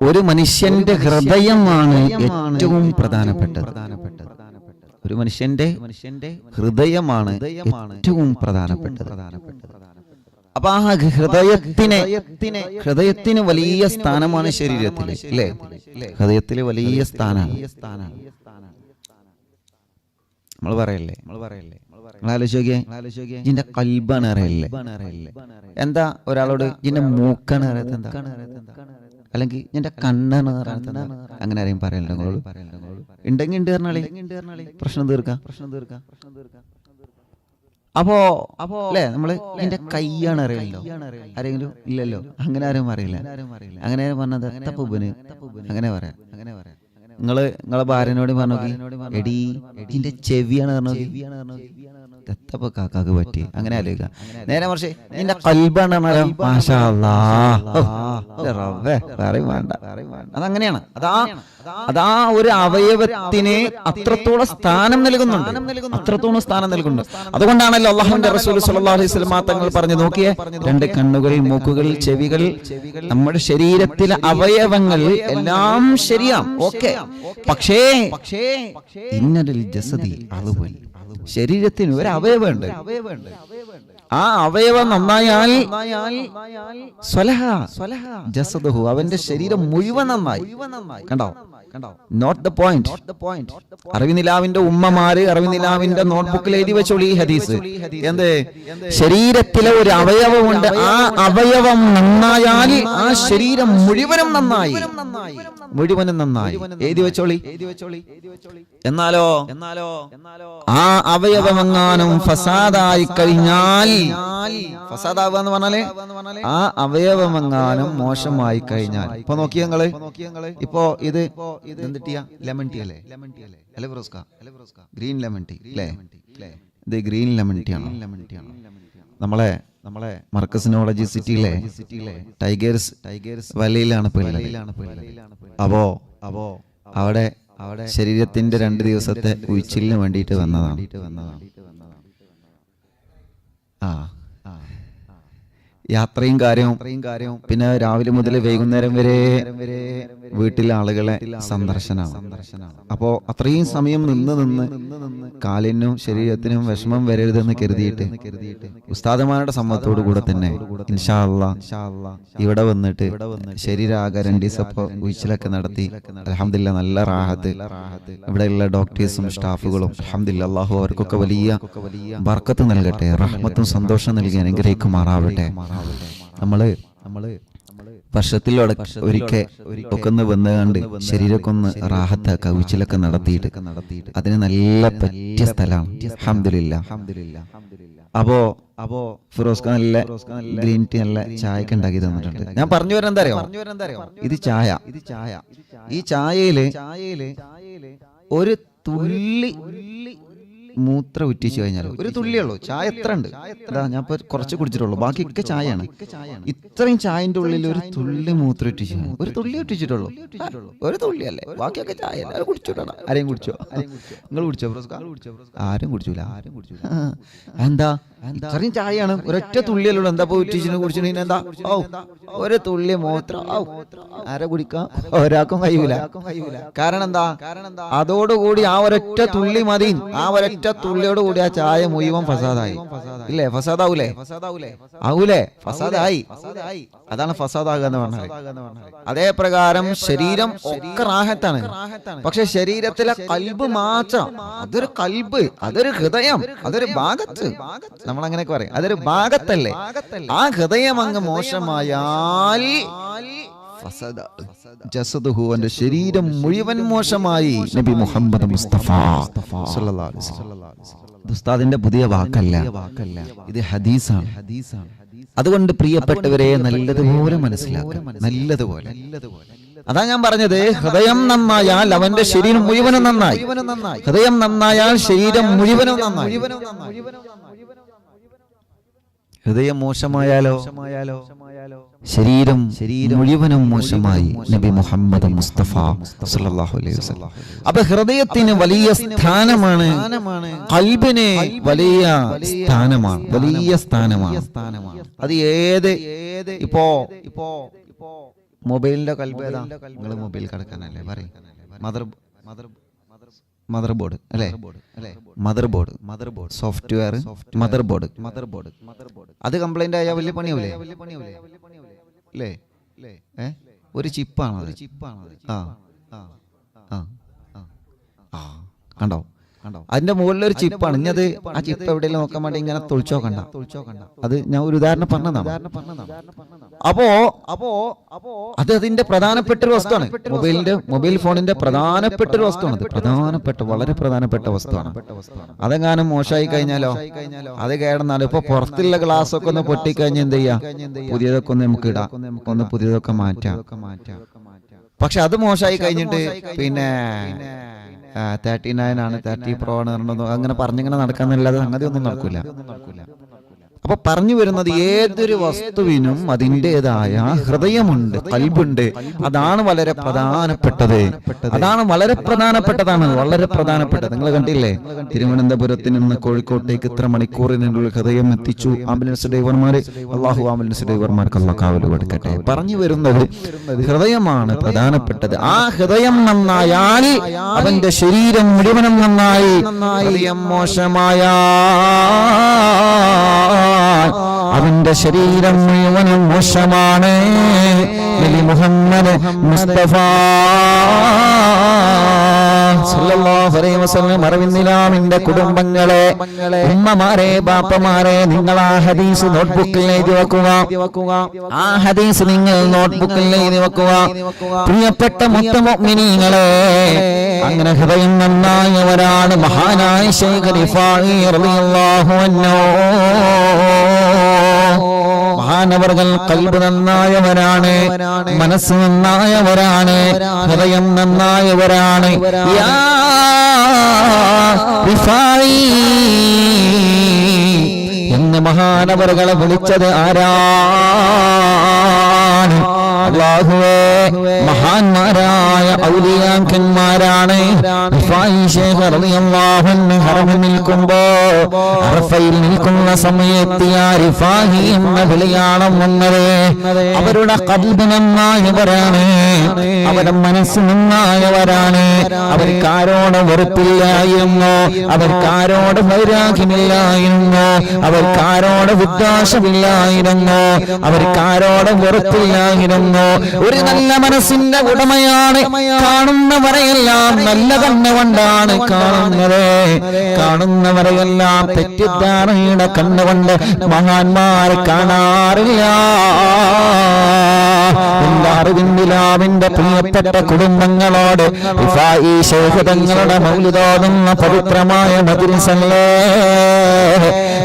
ഒരു മനുഷ്യന്റെ ഹൃദയമാണ് ഏറ്റവും പ്രധാനപ്പെട്ടത്. ഒരു മനുഷ്യന്റെ മനുഷ്യന്റെ ഹൃദയമാണ് ഏറ്റവും പ്രധാനപ്പെട്ടത്. അപ്പൊ ആ ഹൃദയത്തിനെ ഹൃദയത്തിന് വലിയ സ്ഥാനമാണ് ശരീരത്തിൽ അല്ലേ? ഹൃദയത്തിൽ വലിയ സ്ഥാനമാണ്. നമ്മൾ പറയല്ലേ? നമ്മൾ പറയല്ലേ? ഇതിന്റെ കൽബാണ് അറിയല്ലേ എന്താ ഒരാളോട്? ഇതിന്റെ മൂക്കാണ് അറിയാത്ത എന്താ? അല്ലെങ്കിൽ എന്റെ കണ്ണാണ് പറയുന്നത്? അങ്ങനെ ആരെയും പറയല്ലോ നിങ്ങളോട്? ഉണ്ടെങ്കിൽ ഉണ്ട് പറഞ്ഞാളി പ്രശ്നം തീർക്കാം. പ്രശ്നം തീർക്കാം. അപ്പോ അപ്പോ അല്ലേ? നമ്മൾ എന്റെ കൈയാണ് അറിയില്ലോ ആരെങ്കിലും ഇല്ലല്ലോ? അങ്ങനെ ആരും അറിയില്ല അങ്ങനെ പറഞ്ഞത് തപ്പുബന് അങ്ങനെ പറയാം. അങ്ങനെ പറയാം. നിങ്ങൾ നിങ്ങളെ ഭാര്യനോട് പറഞ്ഞു എടി ഇതിന്റെ ചെവിയാണ് പറഞ്ഞു എത്തപ്പോ കാക്കാക്ക് പറ്റി. അങ്ങനെ ആലോചിക്കാം. നേരെ മറിച്ച് നിന്റെ കൽബാണ് അതങ്ങനെയാണ്. അതാ അതാ ഒരു അവയവത്തിന് അത്രത്തോളം സ്ഥാനം നൽകുന്നുണ്ട്. അത്രത്തോളം സ്ഥാനം നൽകുന്നുണ്ട്. അതുകൊണ്ടാണല്ലോ അള്ളാഹുന്റെ റസൂൽ സല്ലല്ലാഹു അലൈഹി വസല്ലം തങ്ങൾ പറഞ്ഞു നോക്കിയേ രണ്ട് കണ്ണുകൾ മൂക്കുകൾ ചെവികൾ നമ്മുടെ ശരീരത്തിലെ അവയവങ്ങൾ എല്ലാം ശരിയാം. ഓക്കെ. പക്ഷേ പക്ഷേ ഇന്നലിൽ ജസതി അതുപോലെ ശരീരത്തിന് ഒരു അവയവുണ്ട് ആ അവയവം നന്നായാൽ അവന്റെ ശരീരം മുഴുവൻ നന്നായി. കണ്ടോ? നോട്ട് ദ പോയിന്റ് അറിവിനിലാവിന്റെ ഉമ്മമാര് അറിവിനിലാവിന്റെ നോട്ട്ബുക്കിൽ എഴുതി വെച്ചോളൂ ഈ ഹദീസ്. എന്ത്? ശരീരത്തിലെ ഒരു അവയവമുണ്ട്. ആ അവയവം നന്നായാൽ ആ ശരീരം മുഴുവനും നന്നായി. മുഴുവനും നന്നായി. എഴുതി വെച്ചോളി. എന്നാലോ? എന്നാലോ? ആ അവയവമെങ്ങാനും ഫസാദായി കഴിഞ്ഞാൽ ഫസാദാവുക എന്ന് പറഞ്ഞാൽ ആ അവയവമെങ്ങാനും മോശമായി കഴിഞ്ഞാൽ. ഇപ്പൊ നോക്കിയങ്ങൾ ഇപ്പോ ഇത് എന്തിട്ടിയ ലെമൺ ടീ അല്ലേ? ലെമൺ ടീ അല്ലേ അല്ലെ? ബ്രോസ്ക ഗ്രീൻ ലെമൺ ടീ അല്ലേ? ഇത് ഗ്രീൻ ലെമൺ ടീ ആണ്? ലെമൺ ടീ ആണ്? നമ്മളെ നമ്മളെ മർക്കസിനോളജി സിറ്റിയിലെ സിറ്റിയിലെ ടൈഗേഴ്സ് ടൈഗേഴ്സ് വലയിലാണ് അപ്പോ അപ്പോ അവിടെ അവിടെ ശരീരത്തിന്റെ രണ്ട് ദിവസത്തെ ഉഴിച്ചിലിന് വേണ്ടിയിട്ട് വന്നതാണ്. ആ. യാത്രയും കാര്യവും. പിന്നെ രാവിലെ മുതൽ വൈകുന്നേരം വരെ വീട്ടിലെ ആളുകളെ സന്ദർശനമാണ്. അപ്പോ അത്രയും സമയം നിന്ന് നിന്ന് കാലിനും ശരീരത്തിനും വിഷമം വരരുതെന്ന് കരുതിയിട്ട് ഉസ്താദമാരുടെ സമ്മതത്തോടു കൂടെ തന്നെ ഇവിടെ വന്നിട്ട് ശരീരാകെ രണ്ട് ദിവസപ്പോ ഉയിച്ചിലൊക്കെ നടത്തി. അലഹമില്ല നല്ല റാഹത്ത്. ഇവിടെയുള്ള ഡോക്ടേഴ്സും സ്റ്റാഫുകളും അലഹമില്ല അള്ളാഹു അവർക്കൊക്കെ വലിയ ബർക്കത്ത് നൽകട്ടെ. റഹ്മത്തും സന്തോഷം നൽകി അനുഗ്രഹിക്കുമാറാവട്ടെ നമ്മൾ നമ്മൾ വർഷത്തിൽ ഒരിക്കൽ ഒക്കെ ഒന്ന് വന്ന് കണ്ട് ശരീരമൊക്കെ ഒന്ന് റാഹത്ത് കവിച്ചിലൊക്കെ നടത്തിയിട്ട്. അതിന് നല്ല പറ്റിയ സ്ഥലമാണ്. അഹമ്മദില്ല അപ്പോ അപ്പോ ഫിറോസ് ഖാൻ നല്ല ഗ്രീൻ ടീ നല്ല ചായക്ക് ഉണ്ടാക്കി തന്നിട്ടുണ്ട്. ഞാൻ പറഞ്ഞു വരാൻ എന്താ ഇത് ചായ. ഇത് ചായ. ഈ ചായയിൽ ചായയിൽ ഒരു തുള്ളി മൂത്രം ഉറ്റിച്ചു കഴിഞ്ഞാൽ ഒരു തുള്ളിയുള്ളൂ ചായ എത്ര ഉണ്ട്? അതാ ഞാൻ ഇപ്പൊ കുറച്ച് കുടിച്ചിട്ടുള്ളൂ. ബാക്കിയൊക്കെ ചായയാണ്. ഇത്രയും ചായന്റെ ഉള്ളിൽ ഒരു തുള്ളി മൂത്ര ഉറ്റിച്ചു ഒരു തുള്ളി ഉറ്റിച്ചിട്ടുള്ളൂ. ഒരു തുള്ളി അല്ലേ ബാക്കിയൊക്കെ ചായ അല്ലേ? അത് കുടിച്ചോട്ടാ ആരെയും കുടിച്ചോ? നിങ്ങൾ കുടിച്ചോ? ആരും കുടിച്ചൂല ആരും കുടിച്ചു എന്താ? ഇത്രയും ചായയാണ്. ഒരൊറ്റ തുള്ളിയല്ലോ എന്താ പോയി കുടിച്ചു കുടിച്ചിട്ട് എന്താ? ഓ ഒരു തുള്ളി മൂത്രം ഔ, ആരെ കുടിക്കാം? ഒരാൾക്കും കഴിയൂല കാരണം എന്താ? കാരണം എന്താ? അതോടുകൂടി ആ ഒരൊറ്റ തുള്ളി മതി ആ ഒരൊറ്റ തുള്ളിയോട് കൂടി ആ ചായ മുഴുവൻ ഫസാദായി. ഇല്ലേ? ഫസാദാവൂലേ? ആവൂലേ? ഫസാദായി. അതാണ് ഫസാദാകുക എന്ന് പറഞ്ഞത് അതേ പ്രകാരം ശരീരം ഒക്കെ റാഹത്താണ്. പക്ഷെ ശരീരത്തിലെ കൽബ് മാത്രം അതൊരു കൽബ് അതൊരു ഹൃദയം അതൊരു ഭാഗത്ത്. നമ്മൾ അങ്ങനെയൊക്കെ പറയും. അതൊരു ഭാഗത്തല്ലേ? ആ ഹൃദയം അങ്ങ് മോശമായാൽ ജസദുഹു അവന്റെ ശരീരം മുഴുവൻ മോശമായി നബി മുഹമ്മദ് മുസ്തഫ ദുസ്താദിന്റെ. പുതിയ വാക്കല്ല. ഇത് ഹദീസാണ്. അതുകൊണ്ട് പ്രിയപ്പെട്ടവരെ നല്ലതുപോലെ മനസ്സിലാക്കാം. നല്ലതുപോലെ അതാ ഞാൻ പറഞ്ഞത് ഹൃദയം നന്നായാൽ അവന്റെ ശരീരം മുഴുവനും നന്നായി. ഹൃദയം നന്നായാൽ ശരീരം മുഴുവനും നന്നായി. ഹൃദയം മോശമായാലോ? ശരീരം മുഴുവനും മോശമായി നബി മുഹമ്മദ് മുസ്തഫ സല്ലല്ലാഹു അലൈഹി വസല്ലം. അപ്പൊ ഹൃദയത്തിന് വലിയ സ്ഥാനമാണ് കൽബിന് വലിയ സ്ഥാനമാണ് വലിയ സ്ഥാനമാണ്. അത് ഏത്? ഇപ്പോ ഇപ്പോ മൊബൈലിന്റെ കൽബ് ഏതാ? നിങ്ങൾ മൊബൈൽ കിടക്കാനല്ലേ? പറയും. മദർ മദർ മദർ ബോർഡ് അല്ലേ? Motherboard motherboard software motherboard motherboard motherboard അത് കംപ്ലൈന്റ് ആയാൽ വലിയ പണിയാവില്ലേ അല്ലേ? ഏ? ഒരു ചിപ്പാണ് ചിപ്പാണ് ആ. ആ. ആ. കണ്ടോ? അതിന്റെ മുകളിൽ ഒരു ചിപ്പാണ്. ഇനി അത് ആ ചിപ്പ് എവിടെയെങ്കിലും നോക്കാൻ വേണ്ടി ഇങ്ങനെ തുളിച്ചോ കണ്ട? അത് ഞാൻ ഒരു ഉദാഹരണം പറഞ്ഞതാണ്. അപ്പോ അപ്പോ അപ്പോ അത് അതിന്റെ പ്രധാനപ്പെട്ട ഒരു വസ്തുവാണ്. മൊബൈലിന്റെ മൊബൈൽ ഫോണിന്റെ പ്രധാനപ്പെട്ട ഒരു വസ്തുവാണ്. പ്രധാനപ്പെട്ട വളരെ പ്രധാനപ്പെട്ട വസ്തുവാണ്. അതെങ്ങാനും മോശമായി കഴിഞ്ഞാലോ? അത് കേടന്നാലോ? ഇപ്പൊ പുറത്തുള്ള ഗ്ലാസ് ഒക്കെ ഒന്ന് പൊട്ടിക്കഴിഞ്ഞാൽ എന്ത് ചെയ്യാ? പുതിയതൊക്കെ ഒന്ന് നമുക്ക് ഇടാം. ഒന്ന് പുതിയതൊക്കെ മാറ്റാം. പക്ഷെ അത് മോശമായി കഴിഞ്ഞിട്ട് പിന്നെ തേർട്ടി നയൻ ആണ് തേർട്ടി പ്രോ ആണ് അങ്ങനെ പറഞ്ഞിങ്ങനെ നടക്കാന്നല്ലാതെ സംഗതി ഒന്നും നടക്കൂല. അപ്പൊ പറഞ്ഞു വരുന്നത് ഏതൊരു വസ്തുവിനും അതിന്റെതായ ഹൃദയമുണ്ട് കൽബുണ്ട്. അതാണ് വളരെ പ്രധാനപ്പെട്ടത്. അതാണ് വളരെ പ്രധാനപ്പെട്ടതാണ് വളരെ പ്രധാനപ്പെട്ടത്. നിങ്ങൾ കണ്ടില്ലേ? തിരുവനന്തപുരത്ത് നിന്ന് കോഴിക്കോട്ടേക്ക് ഇത്ര മണിക്കൂറിനുള്ളിൽ ഹൃദയം എത്തിച്ചു. ആംബുലൻസ് ഡ്രൈവർമാര് അള്ളാഹു ആംബുലൻസ് ഡ്രൈവർമാർക്ക് അള്ള കാവൽ കൊടുക്കട്ടെ. പറഞ്ഞു വരുന്നത് ഹൃദയമാണ് പ്രധാനപ്പെട്ടത്. ആ ഹൃദയം നന്നായാൽ അവന്റെ ശരീരം മുഴുവനും നന്നായി. ഹൃദയം മോശമായ അവന്റെ ശരീരം മുഴുവനും മോശമാണ്. നബി മുഹമ്മദ് മുസ്തഫ. അറിവിന്നിലാമിന്റെ കുടുംബങ്ങളെ ഉമ്മമാരെ ബാപ്പമാരെ നിങ്ങൾ ആ ഹദീസ് നോട്ട്ബുക്കിൽ എഴുതി വെക്കുക. ആ ഹദീസ് നിങ്ങൾ നോട്ട്ബുക്കിൽ എഴുതി വെക്കുക. പ്രിയപ്പെട്ട മുത്തമൊമിനിങ്ങളെ അങ്ങനെ ഹൃദയം നന്നായവരാണ് മഹാനായ ശൈഖ് റിഫായി റളിയല്ലാഹു അൻഹു. മഹാനവർകൾ കൽബ് നന്നായവരാണ് മനസ്സ് നന്നായവരാണ് ഹൃദയം നന്നായവരാണ്. എന്ന് മഹാനവറുകളെ വിളിച്ചത് ആരാണ്? അള്ളാഹുവേ മഹാന്മാരായ ഔലിയാക്കന്മാരാണ് നിൽക്കുമ്പോ അറഫയിൽ നിൽക്കുന്ന സമയത്ത് ആ റിഫാഹി എന്ന വിളിയാളം വന്നത് അവരുടെ കൽബ് നന്നായവരാണ് അവരുടെ മനസ്സ് നന്നായവരാണ്. അവർക്ക് ആരോട് വെറുപ്പില്ലായിരുന്നു അവർക്ക് ആരോട് വൈരാഗ്യമില്ലായിരുന്നു അവർക്ക് ആരോട് വിദ്വാസമില്ലായിരുന്നു അവർക്ക് ആരോട് വെറുപ്പില്ലായിരുന്നു. ഒരു നല്ല മനസ്സിന്റെ ഉടമയാണ്. കാണുന്നവരെയെല്ലാം നല്ല കണ്ണുകൊണ്ടാണ് കാണുന്നത്. കാണുന്നവരെയെല്ലാം തെറ്റിദ്ധാരണയുടെ കണ്ണുകൊണ്ട് മഹാന്മാർ കാണാറില്ല. അറിവിന്ദിലാവിന്റെ പ്രിയപ്പെട്ട കുടുംബങ്ങളോട് ഈ ശേഖരങ്ങളുടെ തങ്ങളുടെ മൗലിതോതുന്ന പവിത്രമായ മജിലിസല്ലേ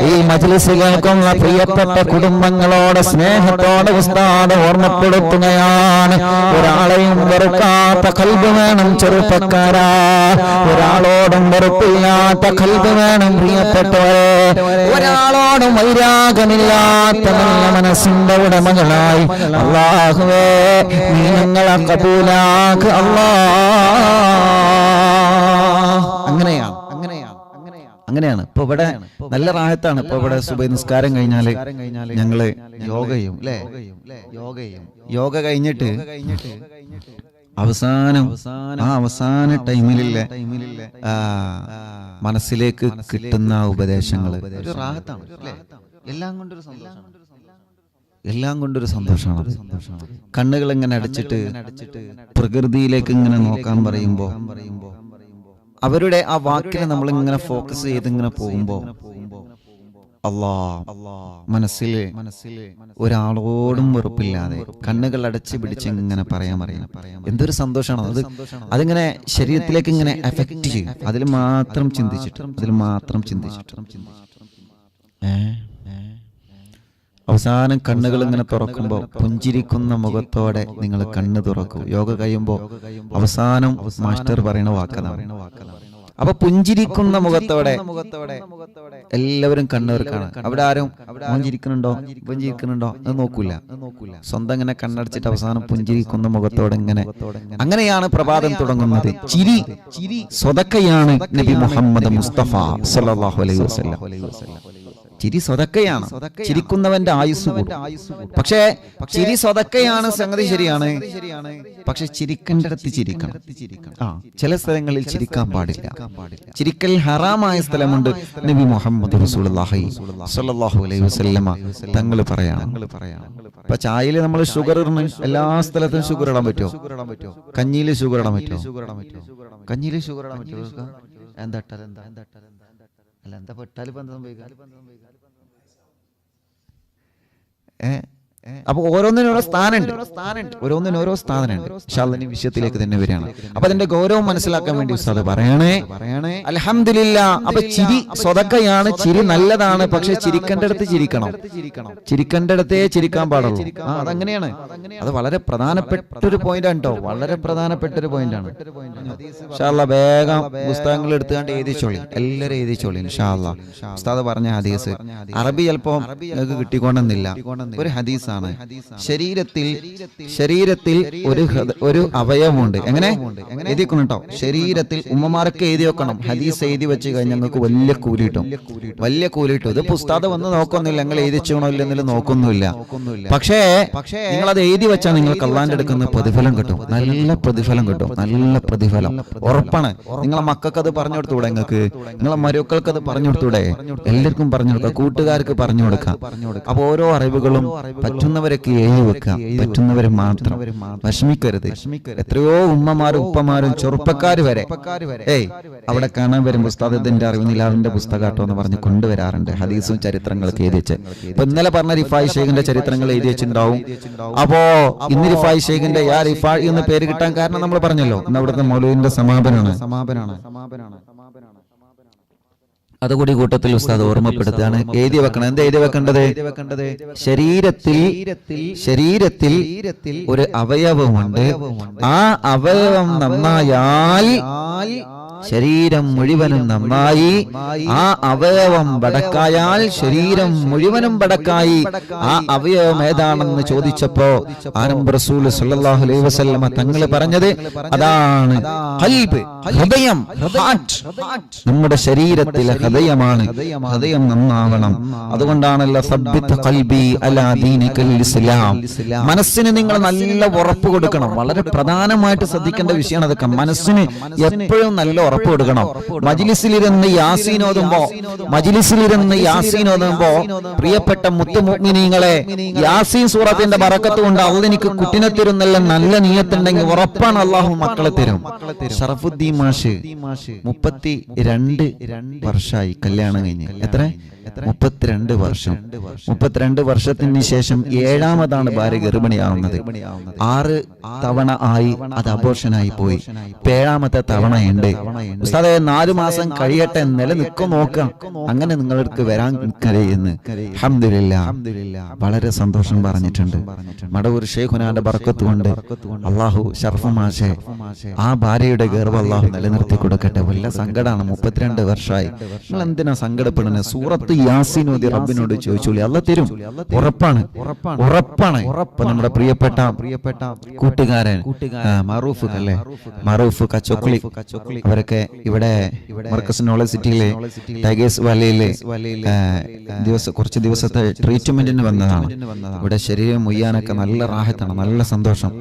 ഈ മജിലിസ് കേൾക്കുന്ന പ്രിയപ്പെട്ട കുടുംബങ്ങളോട് സ്നേഹത്തോടെ ഉസ്താദ് ഓർമ്മപ്പെടുത്തുകയാണ്. ഒരാളെയും വെറുക്കാത്ത കൽബ് വേണം ചെറുപ്പക്കാരാ. ഒരാളോടും വെറുപ്പില്ലാത്ത കൽബ് വേണം പ്രിയപ്പെട്ടവരെ. ഒരാളോടും വൈരാഗമില്ലാത്ത നല്ല മനസ്സിന്റെ ഉടമകളായി. അള്ളാഹുവേ നീ ഞങ്ങളെ കബൂലാക്ക്. അള്ളാ അങ്ങനെയാണ്. ഇപ്പൊ ഇവിടെ നല്ല റാഹത്താണ്. ഇപ്പൊ ഇവിടെ സുബൈ നിസ്കാരം കഴിഞ്ഞാൽ ഞങ്ങൾ യോഗയും അല്ലേ യോഗയും യോഗ കഴിഞ്ഞിട്ട് അവസാനം ആ അവസാന ടൈമിലില്ലേ? മനസ്സിലേക്ക് കിട്ടുന്ന ഉപദേശങ്ങൾ എല്ലാം കൊണ്ടൊരു എല്ലാം കൊണ്ടൊരു സന്തോഷമാണ്. കണ്ണുകൾ ഇങ്ങനെ അടച്ചിട്ട് പ്രകൃതിയിലേക്ക് ഇങ്ങനെ നോക്കാൻ പറയുമ്പോ അവരുടെ ആ വാക്കിനെ നമ്മൾ ഇങ്ങനെ ഫോക്കസ് ചെയ്ത് ഇങ്ങനെ പോകുമ്പോ മനസ്സിൽ മനസ്സിൽ ഒരാളോടും വെറുപ്പില്ലാതെ കണ്ണുകൾ അടച്ചു പിടിച്ച് ഇങ്ങനെ പറയാൻ പറയാം എന്തൊരു സന്തോഷമാണ്. അത് അതിങ്ങനെ ശരീരത്തിലേക്ക് ഇങ്ങനെ എഫക്റ്റ് ചെയ്യും. അതിൽ മാത്രം ചിന്തിച്ചിട്ട്. അതിൽ മാത്രം ചിന്തിച്ചിട്ട്. ഏ? അവസാനം കണ്ണുകൾ ഇങ്ങനെ തുറക്കുമ്പോൾ പുഞ്ചിരിക്കുന്ന മുഖത്തോടെ നിങ്ങൾ കണ്ണ് തുറക്കും. യോഗ കഴിയുമ്പോൾ അവസാനം മാസ്റ്റർ പറയുന്ന വാക്കതാണ് അപ്പൊ പുഞ്ചിരിക്കുന്ന മുഖത്തോടെ എല്ലാവരും കണ്ണൂർക്കാണ് അവിടെ ആരും പുഞ്ചിരിക്കുന്നുണ്ടോ പുഞ്ചിരിക്കുന്നുണ്ടോ അത് നോക്കൂല. സ്വന്തം ഇങ്ങനെ കണ്ണടച്ചിട്ട് അവസാനം പുഞ്ചിരിക്കുന്ന മുഖത്തോടെ ഇങ്ങനെ അങ്ങനെയാണ് പ്രഭാതം തുടങ്ങുന്നത്. ചിരി ചിരി സ്വതക്കയാണ് നബി മുഹമ്മദ് മുസ്തഫ സല്ലല്ലാഹു അലൈഹി വസല്ലം. ചിരി സ്വതക്കയാണ്. ചിരിക്കുന്നവന്റെ ആയുസ് പക്ഷേ ചിരി സ്വതക്കയാണ് സംഗതി ശരിയാണ്. പക്ഷെ ചിരിക്കേണ്ടടത്ത് ചിരിക്കണം. ആ ചില സ്ഥലങ്ങളിൽ ചിരിക്കാൻ പാടില്ല. ചിരിക്കൽ ഹറാമായ സ്ഥലമുണ്ട്. നബി മുഹമ്മദ് അലൈഹി തങ്ങൾ പറയാണ്. ഇപ്പൊ ചായയിൽ നമ്മൾ ഷുഗർ ഇടണം എല്ലാ സ്ഥലത്തും ഷുഗർ ഇടാൻ പറ്റുമോ? കഞ്ഞിയിൽ ഷുഗർ ഇടാൻ പറ്റുമോ? കഞ്ഞിയിൽ ഷുഗർ ഇടാൻ പറ്റുമോ? എന്താ എന്താ? എന്താ അല്ല എന്താ പെട്ടാൽ ഇപ്പൊ എന്താ സംഭവിക്കുക? ഏ? അപ്പൊ ഓരോന്നിനും ഓരോ സ്ഥാനമുണ്ട് ഓരോന്നിനും ഓരോ സ്ഥാനമുണ്ട് ഷാലിനി വിഷയത്തിലേക്ക് തന്നെ വരികയാണ്. അപ്പൊ അതിന്റെ ഗൗരവം മനസ്സിലാക്കാൻ വേണ്ടി ഉസ്താദ് പറയണേ. പറയണേ. അലഹമില്ല അപ്പൊ ചിരി സ്വതക്കയാണ്. ചിരി നല്ലതാണ്. പക്ഷെ ചിരിക്കേണ്ടടുത്ത് ചിരിക്കണം. ചിരിക്കേണ്ടടത്തേ ചിരിക്കാൻ പാടുള്ളൂ. ആ അതങ്ങനെയാണ്. അത് വളരെ പ്രധാനപ്പെട്ട ഒരു പോയിന്റ് ആണ് കേട്ടോ വളരെ പ്രധാനപ്പെട്ട ഒരു പോയിന്റ് ആണ്. ഷാല്ല വേഗം പുസ്തകങ്ങൾ എടുത്തുകൊണ്ട് എഴുതിച്ചോളി. എല്ലാവരും എഴുതിച്ചോളി. ഷാല്ല ഉസ്താദ് പറഞ്ഞ ഹദീസ്. അറബി ചിലപ്പോ കിട്ടിക്കൊണ്ടെന്നില്ല ഒരു ഹദീസാണ്. ശരീരത്തിൽ ശരീരത്തിൽ ഒരു ഒരു അവയവമുണ്ട്. എങ്ങനെ? എഴുതിക്കണം കേട്ടോ ശരീരത്തിൽ ഉമ്മമാർക്ക് എഴുതി വെക്കണം. ഹദീസ് എഴുതി വെച്ച് കഴിഞ്ഞാൽ ഞങ്ങൾക്ക് വലിയ കൂലി കിട്ടും വലിയ കൂലി കിട്ടും ഇത് പുസ്തകം വന്ന് നോക്കൊന്നുമില്ല ഞങ്ങൾ എഴുതിച്ചോണോ ഇല്ലെന്നില്ല നോക്കൊന്നുമില്ല പക്ഷേ നിങ്ങൾ അത് എഴുതി വെച്ചാൽ നിങ്ങൾക്ക് അള്ളാന്റെ എടുക്കുന്ന പ്രതിഫലം കിട്ടും. നല്ല പ്രതിഫലം കിട്ടും. നല്ല പ്രതിഫലം. ഉറപ്പാണ്. നിങ്ങളെ മക്കൾക്ക് അത് പറഞ്ഞു കൊടുത്തൂടെ നിങ്ങൾക്ക്? നിങ്ങളെ മരുക്കൾക്ക് അത് പറഞ്ഞു കൊടുത്തൂടെ? എല്ലാവർക്കും പറഞ്ഞു കൊടുക്കുക കൂട്ടുകാർക്ക് പറഞ്ഞു കൊടുക്കാം. അപ്പൊ ഓരോ അറിവുകളും പറ്റുന്നവരൊക്കെ എഴുതി വെക്കുക പറ്റുന്നവരെ മാത്രം. വിഷമിക്കരുത്. എത്രയോ ഉമ്മമാരും ഉപ്പമാരും ചെറുപ്പക്കാർ വരെ. ഏയ് അവിടെ കാണാൻ വരും പുസ്തകത്തിന്റെ അറിവ് നിലാവിന്റെ പുസ്തകാട്ടോ എന്ന് പറഞ്ഞ് കൊണ്ടുവരാറുണ്ട്. ഹദീസും ചരിത്രങ്ങളൊക്കെ എഴുതി വെച്ച്. ഇപ്പൊ ഇന്നലെ പറഞ്ഞ റിഫായ് ഷെയ്ഖിന്റെ ചരിത്രങ്ങൾ എഴുതി വെച്ചിട്ടുണ്ടാവും. അപ്പോ ഇന്ന് റിഫായ് ഷെയ്ഖിന്റെ യാ റിഫായ് എന്ന് പേര് കിട്ടാൻ കാരണം നമ്മൾ പറഞ്ഞല്ലോ. ഇന്ന് അവിടുത്തെ സമാപനമാണ് സമാപനമാണ് സമാപനമാണ് അതുകൂടി കൂട്ടത്തിൽ ഉസ്താദ് ഓർമ്മപ്പെടുത്തുകയാണ്. എഴുതി വെക്കണം. എന്താ എഴുതി വെക്കേണ്ടത്? ശരീരത്തിൽ ശരീരത്തിൽ ഒരു അവയവമുണ്ട്. ആ അവയവം നന്നായാൽ ശരീരം മുഴുവനും നന്നായി. ആ അവയവം ബടക്കായാൽ ശരീരം മുഴുവനും ബടക്കായി. ആ അവയവം ഏതാണെന്ന് ചോദിച്ചപ്പോ ആരംഭ റസൂൽ സല്ലല്ലാഹു അലൈഹി വസല്ലമ തങ്ങൾ പറഞ്ഞത് അതാണ് ഖൽബ് ഹൃദയം ഹാർട്ട് നമ്മുടെ ശരീരത്തിലെ ഹൃദയമാണ്. ഹൃദയം നന്നാവണം. അതുകൊണ്ടാണല്ലോ സബ്ബിത്ത് ഖൽബി അലാ ഇസ്ലാം. മനസ്സിന് നിങ്ങൾ നല്ല ഉറപ്പ് കൊടുക്കണം. വളരെ പ്രധാനമായിട്ട് ശ്രദ്ധിക്കേണ്ട വിഷയമാണ് അതൊക്കെ. മനസ്സിന് എപ്പോഴും നല്ല ഉറപ്പ് കൊടുക്കണം മജിലിസിലിരുന്ന് യാസീൻ ഓതുമ്പോ മജിലിസിലിരുന്ന് യാസീൻ ഓതുമ്പോ പ്രിയപ്പെട്ട മുത്തുമുഗ്മിനീങ്ങളെ യാസീൻ സൂറത്തിന്റെ ബറക്കത്ത് കൊണ്ട് അള്ളനിക്ക് കുട്ടിനെ തരുന്നല്ല നല്ല നീയത്തുണ്ടെങ്കിൽ ഉറപ്പാണ് അള്ളാഹു മക്കളെ തരും. ഷറഫുദ്ദീൻ മാഷ് മുപ്പത്തി രണ്ട് വർഷമായി കല്യാണം കഴിഞ്ഞ്. എത്ര? മുപ്പത്തിരണ്ട് വർഷം. മുപ്പത്തിരണ്ട് വർഷത്തിന് ശേഷം ഏഴാമതാണ് ഭാര്യ ഗർഭിണിയാവുന്നത്. ആറ് തവണ ആയി അത് അബോർഷനായി പോയി. ഏഴാമത്തെ തവണയുണ്ട്. ഉസ്താദെ നാലു മാസം കഴിയട്ടെ നിലനിൽക്കും നോക്കാം. അങ്ങനെ നിങ്ങൾക്ക് വരാൻ കരയെന്ന്. വളരെ സന്തോഷം പറഞ്ഞിട്ടുണ്ട്. മടവൂർ ഷെയ്ഖുനാന്റെ ബർക്കത്ത് കൊണ്ട് അള്ളാഹു ഷർഫമാഷെ ആ ഭാര്യയുടെ ഗർവ് അള്ളാഹു നിലനിർത്തി കൊടുക്കട്ടെ. വല്ല സങ്കടമാണ് മുപ്പത്തിരണ്ട് വർഷമായി നിങ്ങൾ എന്തിനാ സങ്കടപ്പെടുന്നത് സൂറത്ത് യാസിനോദി റബ്ബിനോട് ചോദിച്ചോളി. അല്ല തരും. ഉറപ്പാണ്. ഉറപ്പാണ്. ഇപ്പൊ നമ്മുടെ പ്രിയപ്പെട്ട പ്രിയപ്പെട്ട കൂട്ടുകാരൻ. മറൂഫ് അല്ലേ മറൂഫ് കച്ചോക്ലി അവരൊക്കെ ഇവിടെ മർക്കസ് നോളജ് സിറ്റിയിലെ ടൈഗേഴ്സ് വാലയിലെ ദിവസം കുറച്ച് ദിവസത്തെ ട്രീറ്റ്മെന്റിന് വന്നതാണ്. ഇവിടെ ശരീരം മുയ്യാനൊക്കെ നല്ല റാഹത്താണ് നല്ല സന്തോഷം.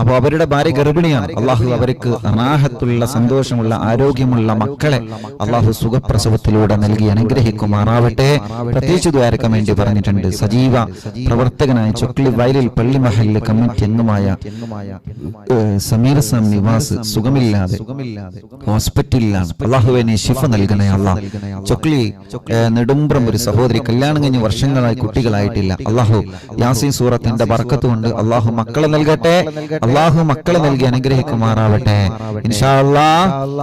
അപ്പൊ അവരുടെ ഭാര്യ ഗർഭിണിയാണ്. അള്ളാഹു അവർക്ക് റാഹത്തുള്ള സന്തോഷമുള്ള ആരോഗ്യമുള്ള മക്കളെ അള്ളാഹു സുഖപ്രസവത്തിലൂടെ നൽകി അനുഗ്രഹിക്കുമാറാവട്ടെ. പ്രത്യേകിച്ച് ദ്വാരക്കാൻ വേണ്ടി പറഞ്ഞിട്ടുണ്ട്. സജീവ പ്രവർത്തകനായ ചൊക്ലി വയലിൽ പള്ളി മഹലിലെ കമ്മിറ്റി അംഗമായ സമീർ സം നിവാസ് സുഖമില്ലാതെ ഹോസ്പിറ്റലിലാണ്. അള്ളാഹുവിനെ ശിഫ നൽകണേ അള്ളാ ചൊക്ലി നെടുമ്പ്രം ഒരു സഹോദരി കല്യാണം കഴിഞ്ഞ് വർഷങ്ങളായി കുട്ടികളായിട്ടില്ല. അള്ളാഹു യാസീൻ സൂറത്തിന്റെ ബർക്കത്ത് കൊണ്ട് അള്ളാഹു മക്കളെ നൽകട്ടെ. അള്ളാഹു മക്കളെ നൽകി അനുഗ്രഹിക്കുമാറാവട്ടെ.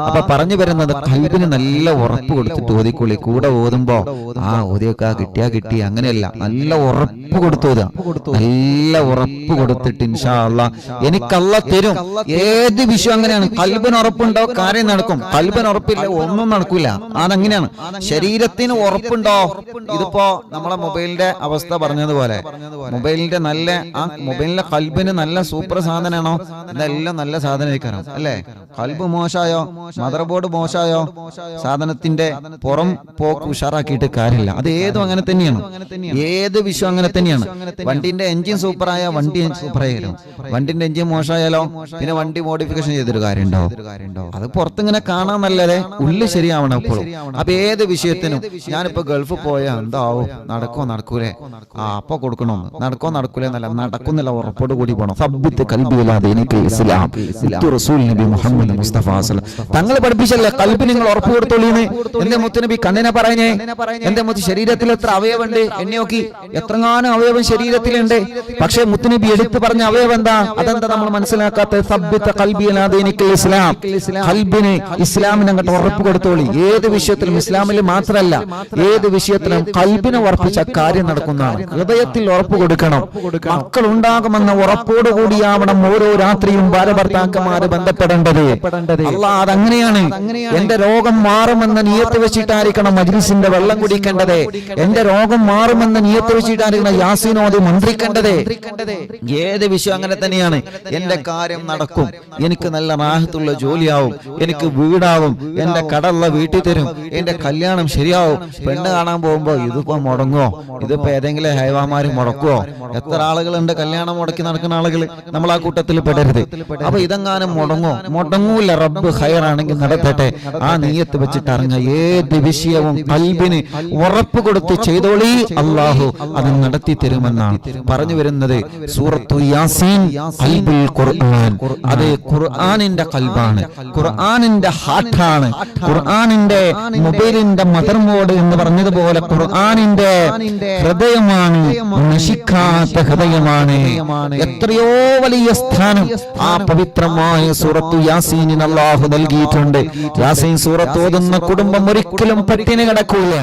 അപ്പൊ പറഞ്ഞു വരുന്നത് കൽബിന് നല്ല ഉറപ്പ് കൊടുത്തിട്ട് ഓതിക്കൊള്ളി. കൂടെ ഓതുമ്പോ ആ ഓതിയൊക്കെ കിട്ടിയാ കിട്ടി അങ്ങനെയല്ല. നല്ല ഉറപ്പ് കൊടുത്തു. നല്ല ഉറപ്പ് കൊടുത്തിട്ട് ഇൻഷാ അള്ളാ. എനിക്കല്ല തരും. ഏത് വിഷയം അങ്ങനെയാണ്? കൽബിന് ഉറപ്പുണ്ടോ? കാര്യം നടക്കും കൽബിന്. ഉറപ്പില്ല ഒന്നും നടക്കൂല. അതങ്ങനെയാണ്. ശരീരത്തിന് ഉറപ്പുണ്ടോ? ഇതിപ്പോ നമ്മളെ മൊബൈലിന്റെ അവസ്ഥ പറഞ്ഞതുപോലെ. മൊബൈലിന്റെ നല്ല ആ മൊബൈലിന്റെ കൽബിന് നല്ല സൂപ്പർ സാധനമാണോ? ഇതെല്ലാം നല്ല സാധനം അല്ലേ? കൽബ് മോശമായോ? Mother board മോശമായോ? സാധനത്തിന്റെ പുറം പോക്ക് ഉഷാറാക്കിയിട്ട് കാര്യമില്ല. അത് ഏതും അങ്ങനെ തന്നെയാണ്. ഏത് വിഷയം അങ്ങനെ തന്നെയാണ്. വണ്ടിന്റെ എഞ്ചിൻ സൂപ്പറായ വണ്ടി സൂപ്പറായാലും വണ്ടിന്റെ എഞ്ചിൻ മോശമായാലോ പിന്നെ വണ്ടി മോഡിഫിക്കേഷൻ ചെയ്തൊരു കാര്യമുണ്ടോ? അത് പുറത്തിങ്ങനെ കാണാൻ നല്ലതേ ഉള്ളിൽ ശരിയാവണം എപ്പോഴും. അപ്പൊ ഏത് വിഷയത്തിനും ഞാനിപ്പോ ഗൾഫ് പോയാ എന്താവും? നടക്കോ നടക്കൂലേ? ആ അപ്പൊ കൊടുക്കണോ. നടക്കോ നടക്കൂലേ എന്നല്ല നടക്കുന്നില്ല ഉറപ്പോട് കൂടി പോണം. സബ്ബിത്ത് കൽബിയില്ലാതെ എനിക്ക് ഇസ്ലാം റസൂൽ നബി മുഹമ്മദ് മുസ്തഫ. തങ്ങൾ പഠിപ്പിച്ചല്ലേ കൽബി നിങ്ങൾ ഉറപ്പ് കൊടുത്തോളീന്ന് എന്റെ മുത്തുനബി കണ്ണിനെ പറഞ്ഞേ എന്റെ മുത്ത് ശരീരത്തിൽ എത്ര അവയവുണ്ട് എന്നെ നോക്കി എത്രങ്ങാനും അവയവം ശരീരത്തിലുണ്ട്. പക്ഷേ മുത്തുനബി എടുത്തു പറഞ്ഞ അവയവം എന്താ? അതെന്താ നമ്മൾ മനസ്സിലാക്കാത്ത സബ്ബിത്ത കൽബിയല്ലാതെ എനിക്ക് ഇസ്ലാം. കൽബിന് ഇസ്ലാമിന് അങ്ങോട്ട് ഉറപ്പ് കൊടുത്തോളി. ഏത് വിഷയത്തിലും ഇസ്ലാമിൽ മാത്രമല്ല ഏത് വിഷയത്തിലും കൽബിനെ ഉറപ്പിച്ച കാര്യം നടക്കുന്നതാണ്. ഹൃദയത്തിൽ ഉറപ്പ് കൊടുക്കണം. മക്കൾ ഉണ്ടാകുമെന്ന ഉറപ്പോട് കൂടിയാവണം ഓരോ രാത്രിയും ഭാരഭർത്താക്കന്മാര് ബന്ധപ്പെടേണ്ടത്. അതങ്ങനെയാണ്. എന്റെ രോഗം മാറുമെന്ന നിയത്ത് വെച്ചിട്ടായിരിക്കണം മജ്ലിസിന്റെ വെള്ളം കുടിക്കേണ്ടത്. എന്റെ രോഗം മാറുമെന്ന നിയത്ത് വെച്ചിട്ടായിരിക്കണം യാസിനോദി മന്ത്രിക്കേണ്ടത്. ഏത് വിഷയം അങ്ങനെ തന്നെയാണ്. എന്റെ കാര്യം നടക്കും. എനിക്ക് നല്ല റാഹത്തുള്ള ജോലിയാവും. എനിക്ക് വീടാവും എന്റെ കടള്ള വീട്ടിൽ തരും. എന്റെ കല്യാണം ശരിയാവും. പെണ്ണ് കാണാൻ പോകുമ്പോ ഇതിപ്പോ മുടങ്ങോ ഇതിപ്പോ ഏതെങ്കിലും ഹൈവാമാര് മുടക്കുവോ? എത്ര ആളുകളുണ്ട് കല്യാണം മുടക്കി നടക്കുന്ന ആളുകൾ നമ്മൾ ആ കൂട്ടത്തിൽ പെടരുത്. അപ്പൊ ഇതെങ്ങാനും മുടങ്ങോ മുടങ്ങൂല റബ്ബ് ഹയറാണെങ്കിൽ നടത്തട്ടെ. ആ നീയത്ത് വെച്ചിട്ട് ഇറങ്ങ ഏത് വിഷയവും കൽബിന് ഉറപ്പ് കൊടുത്ത് ചെയ്തോളി. അള്ളാഹു അത് നടത്തി തരുമെന്നാണ്. പറഞ്ഞു വരുന്നത് സൂറത്തു യാസീൻ ഖുർആൻ. അത് ഖുർആനിന്റെ കൽബാണ്. ഖുർആനിന്റെ ഹാർട്ടാണ് ഖുർആാനിന്റെ മൊബൈലിന്റെ മദർ മോഡ് എന്ന് പറഞ്ഞതുപോലെ ഖുർആാനിന്റെ ഹൃദയമാണ് നശിക്കാത്ത ഹൃദയമാണ്. എത്രയോ വലിയ സ്ഥാനം ആ പവിത്രമായ സൂറത്തു യാസീനിന് അള്ളാഹു നൽകിയിട്ടുണ്ട്. യാസീൻ സൂറത്ത് ഓതുന്ന കുടുംബം ഒരിക്കലും പട്ടിണി കിടക്കൂല.